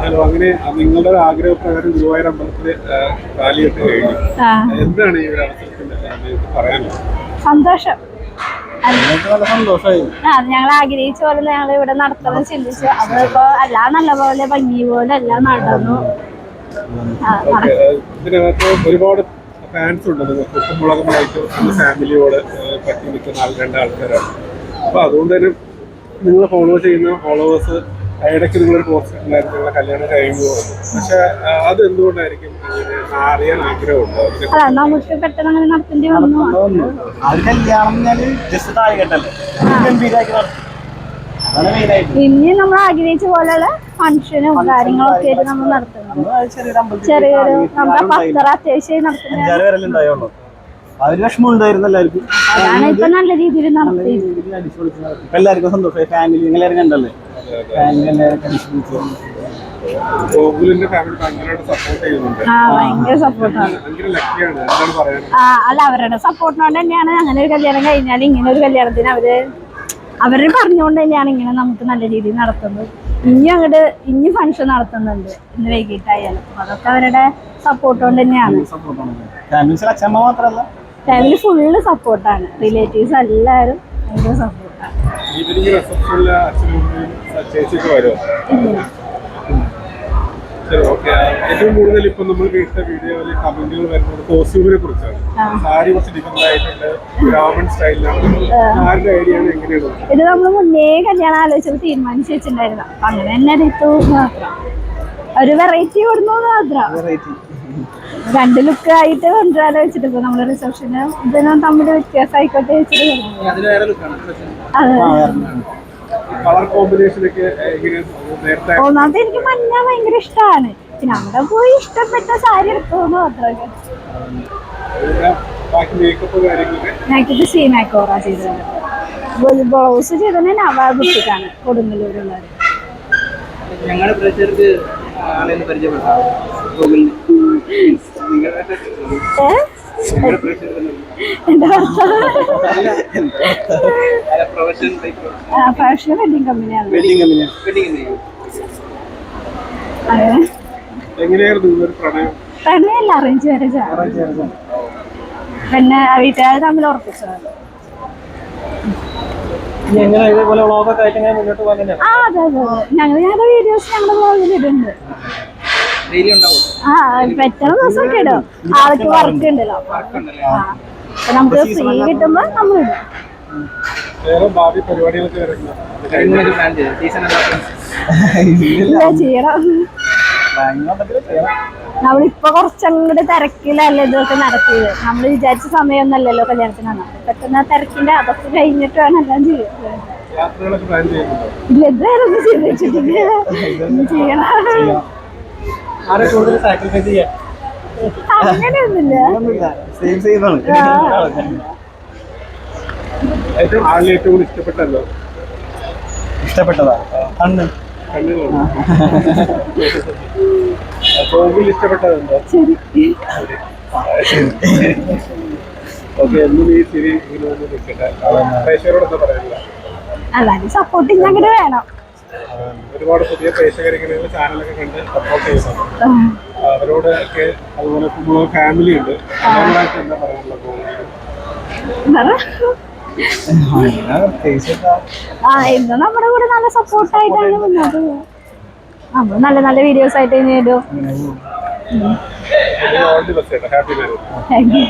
Hello അങ്ങനെ നിങ്ങളുടെ ഒരു ആഗ്രഹപ്രകാരം ഗുരുവായൂർ അമ്പലത്തിൽ കാലിയിട്ട് കഴിഞ്ഞു. എന്താണ് ഈ ഒരു അവസരത്തിൽ പറയാനുള്ളത്? സന്തോഷം. ആ ഞങ്ങൾ ആഗ്രഹിച്ച പോലെ ഞങ്ങൾ ഇവിടെ നടത്തണം ചിന്തിച്ചു. അതിപ്പോ എല്ലാം നല്ല പോലെ ഭംഗി പോലെ എല്ലാം നടന്നു. ഇതിനകത്ത് ഒരുപാട് ഫാൻസ് ഉണ്ട്. നിങ്ങൾക്ക് കുമ്പളകമായിട്ട് ഫാമിലിയോട് പറ്റി നിൽക്കുന്ന ആൾ രണ്ട് ആൾക്കാരാണ്. അപ്പൊ അതുകൊണ്ട് തന്നെ നിങ്ങൾ ഫോളോ ചെയ്യുന്ന ഫോളോവേഴ്സ് ഇടയ്ക്ക് നിങ്ങളൊരു പോസ്റ്റ് ഉണ്ടായിരുന്നു നിങ്ങളെ കല്യാണം കഴിയുമ്പോൾ. പക്ഷെ അത് എന്തുകൊണ്ടായിരിക്കും അറിയാൻ ആഗ്രഹമുണ്ട്? അതിനെ അല്ല നമുക്ക് പെട്ടെന്ന് അങ്ങനെ നടത്തേണ്ടി വന്നു. ആ ഒരു കല്യാണം ജസ്റ്റ് താഴെ കെട്ടല്ലേ ഗംഭീരമാക്കി നടത്തി അതാണ് ഇനി നമ്മൾ ആഗ്രഹിച്ച പോലെയുള്ള ഫംഗ്ഷനും കാര്യങ്ങളൊക്കെ ആയിട്ട് നമ്മൾ നടത്തുന്നത് ചെറിയൊരു നമ്മുടെ. പത്തറ അത്യാവശ്യം അതാണ് ഇപ്പൊ നല്ല രീതിയിൽ നടത്തി. എല്ലാവർക്കും സന്തോഷമായി. ഫാമിലി എല്ലാവരും കണ്ടല്ലേ? ഗോകുലിന്റെ ഫാമിലി ഭയങ്കരമായിട്ട് സപ്പോർട്ട് ചെയ്യുന്നുണ്ട്. ആ ഭയങ്കര സപ്പോർട്ടാണ് ഭയങ്കര ലക്കിയാണ് എന്താണ് പറയാനുള്ളത്? ആ അല്ല അവരുടെ സപ്പോർട്ടിനോണ്ട് തന്നെയാണ് അങ്ങനെ ഒരു കല്യാണം കഴിഞ്ഞാൽ ഇങ്ങനെ ഒരു കല്യാണത്തിന് അവർ അവർ പറഞ്ഞുകൊണ്ട് തന്നെയാണ് ഇങ്ങനെ നമുക്ക് നല്ല രീതിയിൽ നടത്തുന്നത്. ഇനി അങ്ങോട്ട് ഇനി ഫങ്ഷൻ നടത്തുന്നുണ്ട്. ഇന്ന് വൈകിട്ടായാലും. അതൊക്കെ അവരുടെ സപ്പോർട്ട് കൊണ്ട് തന്നെയാണ്. ഫാമിലി ഫുള്ള് സപ്പോർട്ടാണ് റിലേറ്റീവ്സ് എല്ലാവരും ഭയങ്കര സപ്പോർട്ടാണ് ഈവനിങ് റിസപ്ഷനിലെ അച്ഛനും അമ്മയും ചേച്ചിയൊക്കെ വരുമോ? ശരി ഓക്കെ ഏറ്റവും കൂടുതൽ ഇപ്പൊ നമ്മൾ കേട്ട വീഡിയോയിൽ കമന്റുകൾ വരുന്നത് കോസ്റ്റ്യൂമിനെ കുറിച്ചാണ്. സാരി കുറച്ച് ഡിഫറെന്റ് ആയിട്ടുണ്ട് ബ്രാഹ്മൺ സ്റ്റൈലിലാണ് ആരുടെ ഐഡിയ ആണ് എങ്ങനെയാണ്? ഇത് നമ്മൾ മുന്നേ കല്യാണം ആലോചിച്ചപ്പോൾ തീരുമാനിച്ചു വെച്ചിട്ടുണ്ടായിരുന്നു. അങ്ങനെ തന്നെ എടുത്തു മാത്രം. ഒരു വെറൈറ്റി കൊടുന്നു മാത്രം രണ്ട് ലുക്ക് ആയിട്ട് കൊണ്ടുവരാൻ വെച്ചിട്ട് നമ്മുടെ നമ്മൾ റിസപ്ഷന് ഇതിനും തമ്മിൽ വ്യത്യാസം ആയിക്കോട്ടെ വെച്ചിട്ട് ഒന്നാമത്തെ എനിക്ക് മഞ്ഞ ഭയങ്കര ഇഷ്ടമാണ് പിന്നെ അവിടെ പോയി ഇഷ്ടപ്പെട്ട സാരി എടുത്തോന്ന് മാത്രമേ മേക്കപ്പ് സീനാക്കോറ ചെയ്തത് ബ്ലൗസ് ചെയ്തത് നവാ ബുട്ടിക്കാണ് കൊടുങ്ങല്ലൂരുള്ളത് ഞങ്ങളുടെ പ്രേക്ഷകർക്ക് ആളെ ഒന്ന് പരിചയപ്പെടാം ഗൂഗിളിൽ ഏ? നിങ്ങളുടെ പ്രേക്ഷകർക്ക് എന്താ? ഭർത്താവ് പ്രൊഫഷൻ ഫാഷൻ വെഡിങ് കമ്പനിയാണ് വെഡിങ് വെഡിങ് എങ്ങനെയായിരുന്നു പ്രണയം? അറേഞ്ച് മാരേജ് പിന്നെ വീട്ടുകാർ തമ്മിൽ ഉറപ്പിച്ചതാണ്. എങ്ങനെ ഇതേപോലെ വ്ളോഗൊക്കെ ആയിട്ട് ഇങ്ങനെ മുന്നോട്ട് പോകാൻ ആ അതെ ഞങ്ങൾ ഞങ്ങളുടെ വീഡിയോസ് ഞങ്ങളുടെ ബ്ലോഗിൽ ഇടുന്നുണ്ട്. ആ പെട്ടെന്ന് ദിവസമൊക്കെ ഇടും. ആൾക്ക് വർക്ക് ഉണ്ടല്ലോ. ആ അപ്പൊ നമുക്ക് ഫ്രീ കിട്ടുമ്പോ നമ്മൾ ഇടും. വേറെ ഭാവി പരിപാടികളൊക്കെ ഇല്ല ചെയ്യണം? നമ്മളിപ്പൊ കുറച്ചങ്ങോട്ട് തിരക്കിലല്ലേ ഇതൊക്കെ നടത്തിയത്? നമ്മൾ വിചാരിച്ച സമയമൊന്നല്ലല്ലോ കല്യാണത്തിനാണ് പെട്ടെന്ന് ആ തിരക്കിന്റെ അതൊക്കെ കഴിഞ്ഞിട്ട് വേണം എല്ലാം ചെയ്യുന്നത് യാത്രകളൊക്കെ പ്ലാൻ ചെയ്യുന്നുണ്ടോ ഇല്ല ഇതുവരെ ഒന്നും ചെയ്യണം. ചെയ്യാൻ അങ്ങനെയൊന്നുമില്ല. ഏറ്റവും കൂടുതൽ ഇഷ്ടപ്പെട്ടല്ലോ ഇഷ്ടപ്പെട്ടതാ. അല്ലാതെ സപ്പോർട്ടിങ് അങ്ങോട്ട് വേണം. ഒരുപാട് പുതിയ പ്രേക്ഷകർ ചാനലൊക്കെ കണ്ട് സപ്പോർട്ട് ചെയ്യുന്നുണ്ട്. അവരോട് ഒക്കെ അതുപോലെ ഫാമിലി ഉണ്ട്. അവരോടൊക്കെ എന്താ പറയാനുള്ളത്? ആ ഇന്ന് നമ്മുടെ കൂടെ നല്ല സപ്പോർട്ട് ആയിട്ടാണ് വന്നത് നമ്മൾ നല്ല നല്ല വീഡിയോസ് ആയിട്ട് ഇനി ഇടും. Thank you.